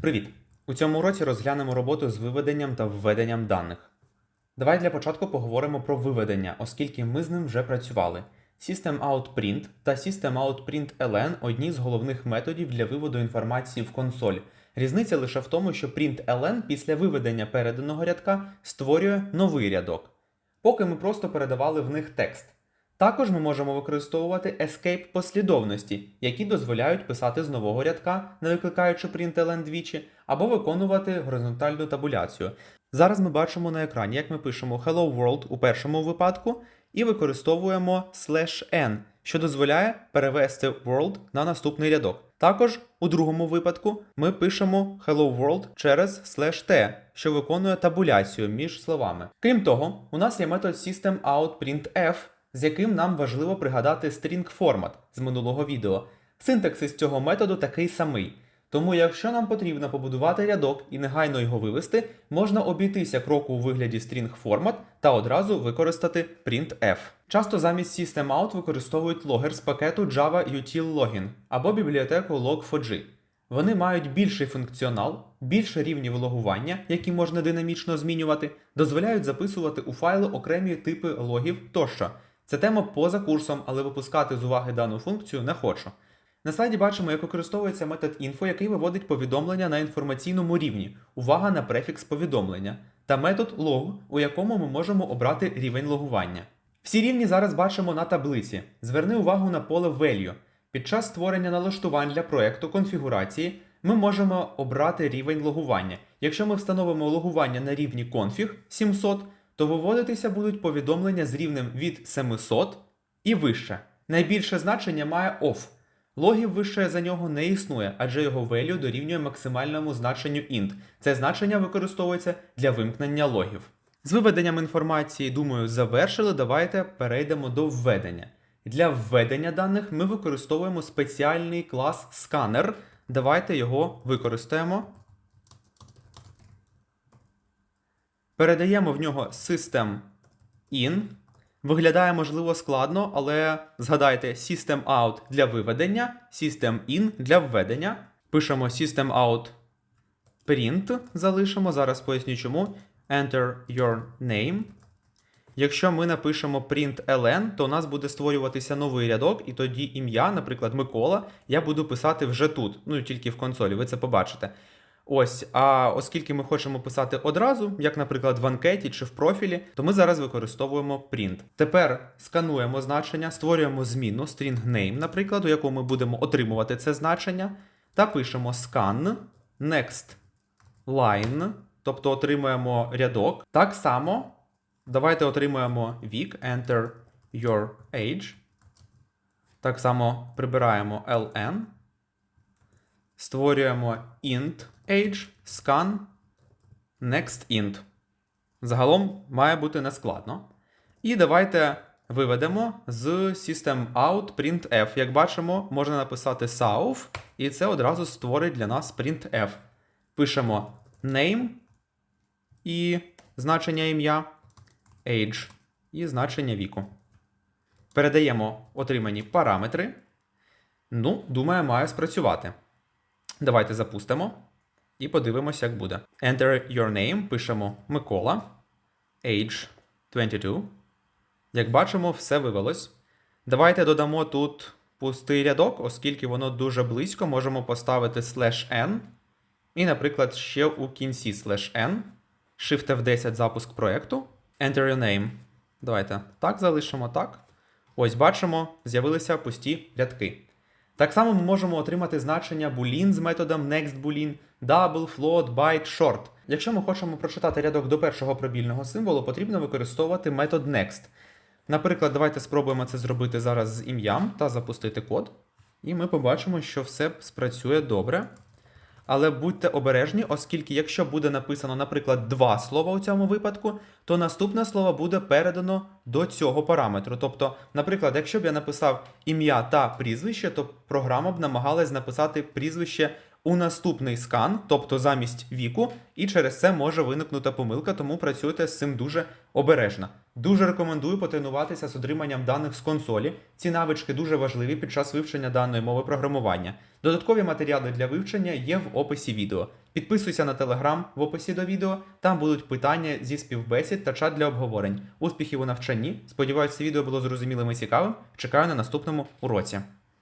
Привіт! У цьому уроці розглянемо роботу з виведенням та введенням даних. Давай для початку поговоримо про виведення, оскільки ми з ним вже працювали. SystemOutPrint та SystemOutPrintLN – одні з головних методів для виводу інформації в консоль. Різниця лише в тому, що println після виведення переданого рядка створює новий рядок, поки ми просто передавали в них текст. Також ми можемо використовувати escape послідовності, які дозволяють писати з нового рядка, не викликаючи println двічі, або виконувати горизонтальну табуляцію. Зараз ми бачимо на екрані, як ми пишемо Hello World у першому випадку і використовуємо slash n, що дозволяє перевести world на наступний рядок. Також у другому випадку ми пишемо Hello World через slash t, що виконує табуляцію між словами. Крім того, у нас є метод SystemOutPrintf, з яким нам важливо пригадати string формат з минулого відео. Синтаксис цього методу такий самий. Тому, якщо нам потрібно побудувати рядок і негайно його вивести, можна обійтися кроку у вигляді string формат та одразу використати printf. Часто замість systemout використовують логер з пакету Java Util Login або бібліотеку Log4j. Вони мають більший функціонал, більше рівнів логування, які можна динамічно змінювати, дозволяють записувати у файли окремі типи логів тощо. Це тема поза курсом, але випускати з уваги дану функцію не хочу. На слайді бачимо, як використовується метод info, який виводить повідомлення на інформаційному рівні. Увага на префікс повідомлення, та метод log, у якому ми можемо обрати рівень логування. Всі рівні зараз бачимо на таблиці. Зверни увагу на поле value. Під час створення налаштувань для проекту конфігурації ми можемо обрати рівень логування. Якщо ми встановимо логування на рівні config 700, то виводитися будуть повідомлення з рівнем від 700 і вище. Найбільше значення має off. Логів вище за нього не існує, адже його value дорівнює максимальному значенню int. Це значення використовується для вимкнення логів. З виведенням інформації, думаю, завершили. Давайте перейдемо до введення. Для введення даних ми використовуємо спеціальний клас сканер. Давайте його використаємо. Передаємо в нього system in. Виглядає можливо складно, але згадайте system out для виведення, system in для введення. Пишемо system out print, залишимо. Зараз поясню чому. Enter your name. Якщо ми напишемо print.ln, то у нас буде створюватися новий рядок, і тоді ім'я, наприклад, Микола, я буду писати вже тут, ну тільки в консолі, ви це побачите. Ось, а оскільки ми хочемо писати одразу, як, наприклад, в анкеті чи в профілі, то ми зараз використовуємо print. Тепер скануємо значення, створюємо зміну string name, наприклад, у яку ми будемо отримувати це значення, та пишемо scan next line, тобто отримуємо рядок. Так само давайте отримуємо вік, enter your age. Так само прибираємо ln. Створюємо int age, scan, next int. Загалом має бути нескладно. І давайте виведемо з system printf. Як бачимо, можна написати south, і це одразу створить для нас printf. Пишемо name і значення ім'я, age і значення віку. Передаємо отримані параметри. Ну, думаю, має спрацювати. Давайте запустимо і подивимося, як буде. Enter your name, пишемо Микола, age 22. Як бачимо, все вивелось. Давайте додамо тут пустий рядок, оскільки воно дуже близько, можемо поставити slash n. І, наприклад, ще у кінці slash n. Shift F10 запуск проєкту. Enter your name. Давайте так залишимо, так. Ось бачимо, з'явилися пусті рядки. Так само ми можемо отримати значення boolean з методом nextBoolean, double, float, byte, short. Якщо ми хочемо прочитати рядок до першого пробільного символу, потрібно використовувати метод next. Наприклад, давайте спробуємо це зробити зараз з ім'ям та запустити код. І ми побачимо, що все спрацює добре. Але будьте обережні, оскільки якщо буде написано, наприклад, два слова у цьому випадку, то наступне слово буде передано до цього параметру. Тобто, наприклад, якщо б я написав ім'я та прізвище, то програма б намагалась написати прізвище у наступний скан, тобто замість віку, і через це може виникнути помилка, тому працюйте з цим дуже обережно. Дуже рекомендую потренуватися з отриманням даних з консолі. Ці навички дуже важливі під час вивчення даної мови програмування. Додаткові матеріали для вивчення є в описі відео. Підписуйся на телеграм в описі до відео. Там будуть питання зі співбесід та чат для обговорень. Успіхів у навчанні. Сподіваюся, відео було зрозумілим і цікавим. Чекаю на наступному уроці.